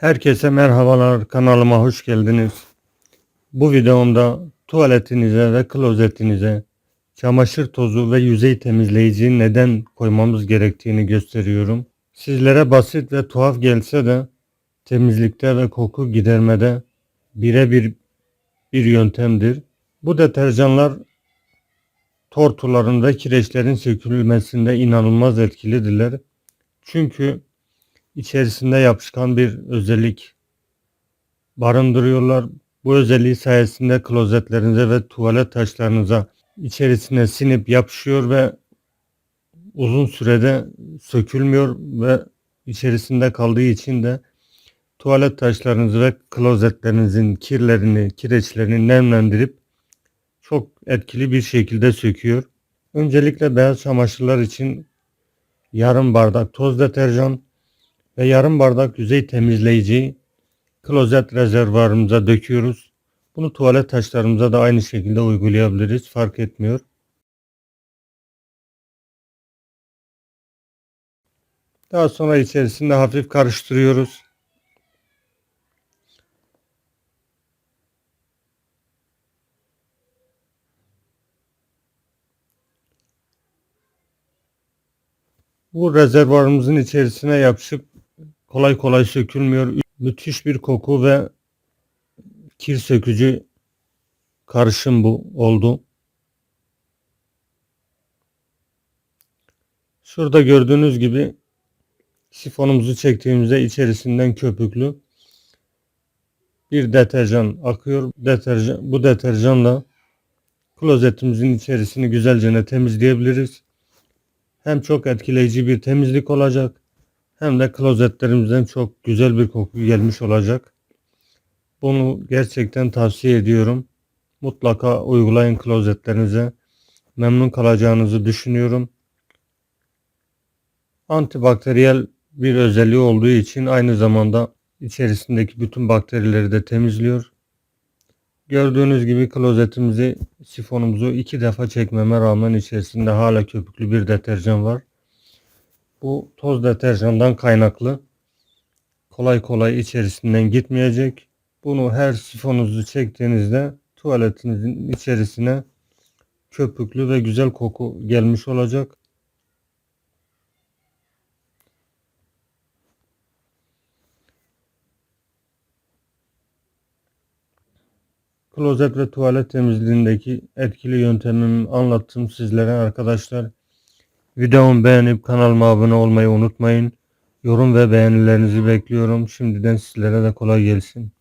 Herkese merhabalar kanalıma hoş geldiniz. Bu videomda tuvaletinize ve klozetinize çamaşır tozu ve yüzey temizleyici neden koymamız gerektiğini gösteriyorum. Sizlere basit ve tuhaf gelse de temizlikte ve koku gidermede birebir bir yöntemdir. Bu deterjanlar tortuların ve kireçlerin sökülmesinde inanılmaz etkilidirler. Çünkü içerisinde yapışkan bir özellik barındırıyorlar. Bu özelliği sayesinde klozetlerinize ve tuvalet taşlarınıza içerisine sinip yapışıyor ve uzun sürede sökülmüyor ve içerisinde kaldığı için de tuvalet taşlarınızı ve klozetlerinizin kirlerini, kireçlerini nemlendirip çok etkili bir şekilde söküyor. Öncelikle beyaz çamaşırlar için yarım bardak toz deterjan ve yarım bardak yüzey temizleyici klozet rezervuarımıza döküyoruz. Bunu tuvalet taşlarımıza da aynı şekilde uygulayabiliriz. Fark etmiyor. Daha sonra içerisinde hafif karıştırıyoruz. Bu rezervuarımızın içerisine yapışıp kolay kolay sökülmüyor. Müthiş bir koku ve kir sökücü karışım bu oldu. Şurada gördüğünüz gibi sifonumuzu çektiğimizde içerisinden köpüklü bir deterjan akıyor. Deterjan, bu deterjanla klozetimizin içerisini güzelce temizleyebiliriz. Hem çok etkileyici bir temizlik olacak hem de klozetlerimizden çok güzel bir koku gelmiş olacak. Bunu gerçekten tavsiye ediyorum. Mutlaka uygulayın klozetlerinize. Memnun kalacağınızı düşünüyorum. Antibakteriyel bir özelliği olduğu için aynı zamanda içerisindeki bütün bakterileri de temizliyor. Gördüğünüz gibi klozetimizi, sifonumuzu iki defa çekmeme rağmen içerisinde hala köpüklü bir deterjan var. Bu toz deterjandan kaynaklı. Kolay kolay içerisinden gitmeyecek. Bunu her sifonunuzu çektiğinizde tuvaletinizin içerisine köpüklü ve güzel koku gelmiş olacak. Klozet ve tuvalet temizliğindeki etkili yöntemimi anlattım sizlere arkadaşlar. Videomu beğenip kanalıma abone olmayı unutmayın. Yorum ve beğenilerinizi bekliyorum. Şimdiden sizlere de kolay gelsin.